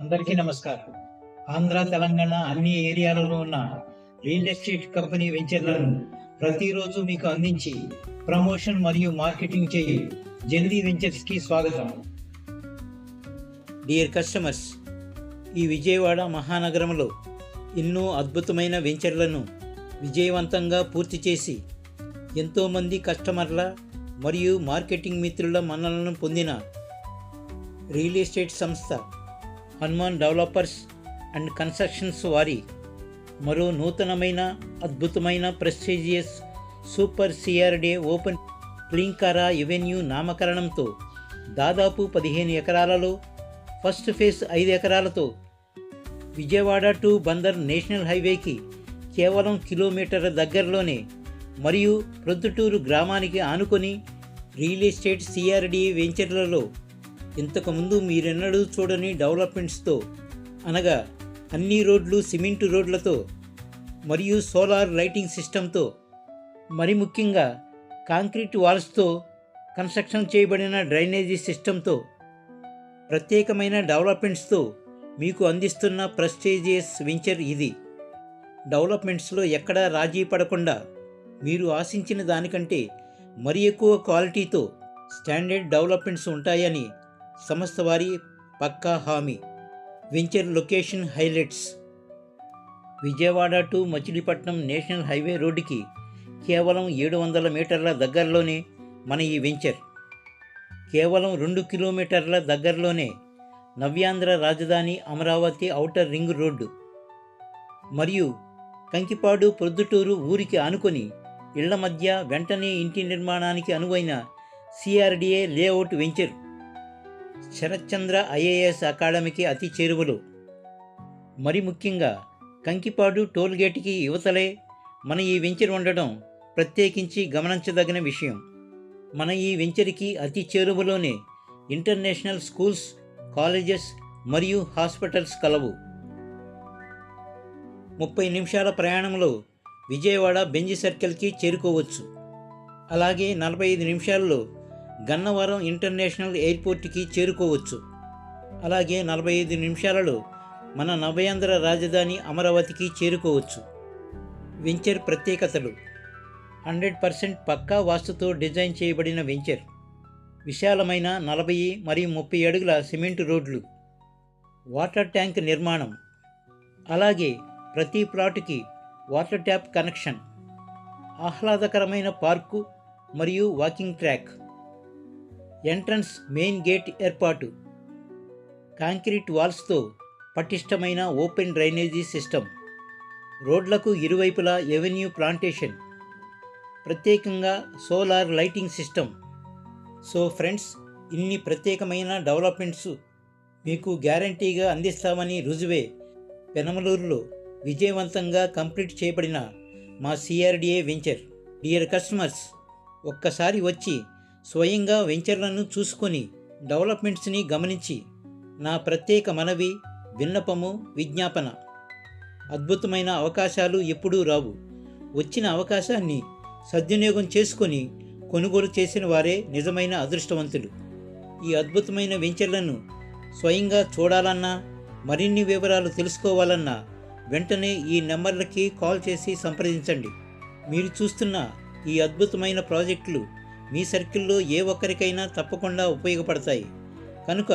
అందరికీ నమస్కారం. ఆంధ్ర తెలంగాణ అన్ని ఏరియాలలో ఉన్న రియల్ ఎస్టేట్ కంపెనీ వెంచర్లను ప్రతిరోజు మీకు అందించి ప్రమోషన్ మరియు మార్కెటింగ్ చేయి. జల్దీ వెంచర్స్కి స్వాగతం. డియర్ కస్టమర్స్ ఈ విజయవాడ మహానగరంలో ఎన్నో అద్భుతమైన వెంచర్లను విజయవంతంగా పూర్తి చేసి ఎంతోమంది కస్టమర్ల మరియు మార్కెటింగ్ మిత్రుల మన్ననలను పొందిన రియల్ ఎస్టేట్ సంస్థ హనుమాన్ డెవలపర్స్ అండ్ కన్స్ట్రక్షన్స్ వారి మరో నూతనమైన అద్భుతమైన prestigious super సిఆర్డే open Klinkaara avenue నామకరణంతో దాదాపు పదిహేను ఎకరాలలో ఫస్ట్ ఫేజ్ ఐదు ఎకరాలతో విజయవాడ టు బందర్ నేషనల్ హైవేకి కేవలం కిలోమీటర్ దగ్గరలోనే మరియు ప్రొద్దుటూరు గ్రామానికి ఆనుకొని రియల్ ఎస్టేట్ సిఆర్డి వెంచర్లలో ఇంతకుముందు మీరెన్నడూ చూడని డెవలప్మెంట్స్తో అనగా అన్ని రోడ్లు సిమెంటు రోడ్లతో మరియు సోలార్ లైటింగ్ సిస్టంతో మరి ముఖ్యంగా కాంక్రీట్ వాల్స్తో కన్స్ట్రక్షన్ చేయబడిన డ్రైనేజీ సిస్టంతో ప్రత్యేకమైన డెవలప్మెంట్స్తో మీకు అందిస్తున్న ప్రెస్టేజియస్ వెంచర్ ఇది. డెవలప్మెంట్స్లో ఎక్కడా రాజీ పడకుండా మీరు ఆశించిన దానికంటే మరి ఎక్కువ క్వాలిటీతో స్టాండర్డ్ డెవలప్మెంట్స్ ఉంటాయని సంస్థ వారి పక్కా హామీ. Venture location highlights. Vijayawada to Machilipatnam national highway రోడ్డుకి కేవలం ఏడు వందల మీటర్ల దగ్గరలోనే మన ఈ వెంచర్. కేవలం రెండు కిలోమీటర్ల దగ్గరలోనే నవ్యాంధ్ర రాజధాని అమరావతి ఔటర్ రింగ్ రోడ్డు. మరియు కంకిపాడు ప్రొద్దుటూరు ఊరికి ఆనుకొని ఇళ్ళ మధ్య వెంటనే ఇంటి నిర్మాణానికి అనువైన CRDA layout venture. Sarathchandra IAS అకాడమీకి అతి చేరువలు. మరి ముఖ్యంగా కంకిపాడు టోల్గేట్కి యువతలే మన ఈ వెంచర్ ఉండడం ప్రత్యేకించి గమనించదగిన విషయం. మన ఈ వెంచర్కి అతి చేరువలోనే ఇంటర్నేషనల్ స్కూల్స్ కాలేజెస్ మరియు హాస్పిటల్స్ కలవు. ముప్పై నిమిషాల ప్రయాణంలో విజయవాడ బెంజి సర్కిల్కి చేరుకోవచ్చు. అలాగే నలభై ఐదు నిమిషాల్లో గన్నవరం ఇంటర్నేషనల్ ఎయిర్పోర్ట్కి చేరుకోవచ్చు. అలాగే నలభై ఐదు నిమిషాలలో మన నవ్యాంధ్ర రాజధాని అమరావతికి చేరుకోవచ్చు. వెంచర్ ప్రత్యేకతలు. హండ్రెడ్ పర్సెంట్ పక్కా వాస్తుతో డిజైన్ చేయబడిన వెంచర్. విశాలమైన నలభై మరియు ముప్పై అడుగుల సిమెంట్ రోడ్లు. వాటర్ ట్యాంక్ నిర్మాణం. అలాగే ప్రతి ప్లాటుకి వాటర్ ట్యాప్ కనెక్షన్. ఆహ్లాదకరమైన పార్కు మరియు walking track. Entrance main gate ఏర్పాటు. కాంక్రీట్ వాల్స్తో పటిష్టమైన ఓపెన్ డ్రైనేజీ సిస్టమ్. రోడ్లకు ఇరువైపులా ఎవెన్యూ ప్లాంటేషన్. ప్రత్యేకంగా solar lighting system. So friends ఇన్ని ప్రత్యేకమైన డెవలప్మెంట్స్ మీకు గ్యారంటీగా అందిస్తామని రుజువే పెనమలూరులో విజయవంతంగా కంప్లీట్ చేయబడిన మా సిఆర్డిఏ వెంచర్. డియర్ కస్టమర్స్ ఒక్కసారి వచ్చి స్వయంగా వెంచర్లను చూసుకొని డెవలప్మెంట్స్ని గమనించి నా ప్రత్యేక మనవి విన్నపము విజ్ఞాపన. అద్భుతమైన అవకాశాలు ఎప్పుడూ రావు. వచ్చిన అవకాశాన్ని సద్వినియోగం చేసుకొని కొనుగోలు చేసిన వారే నిజమైన అదృష్టవంతులు. ఈ అద్భుతమైన వెంచర్లను స్వయంగా చూడాలన్నా మరిన్ని వివరాలు తెలుసుకోవాలన్నా వెంటనే ఈ నెంబర్లకి కాల్ చేసి సంప్రదించండి. మీరు చూస్తున్న ఈ అద్భుతమైన ప్రాజెక్టులు మీ సర్కిల్లో ఏ ఒక్కరికైనా తప్పకుండా ఉపయోగపడతాయి. కనుక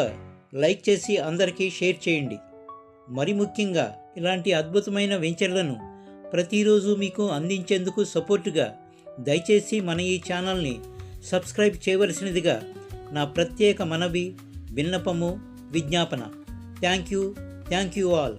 లైక్ చేసి అందరికీ షేర్ చేయండి. మరి ముఖ్యంగా ఇలాంటి అద్భుతమైన వెంచర్లను ప్రతిరోజు మీకు అందించేందుకు సపోర్టుగా దయచేసి మన ఈ ఛానల్ని సబ్స్క్రైబ్ చేయవలసినదిగా నా ప్రత్యేక మనవి విన్నపము విజ్ఞాపన. Thank you. Thank you all.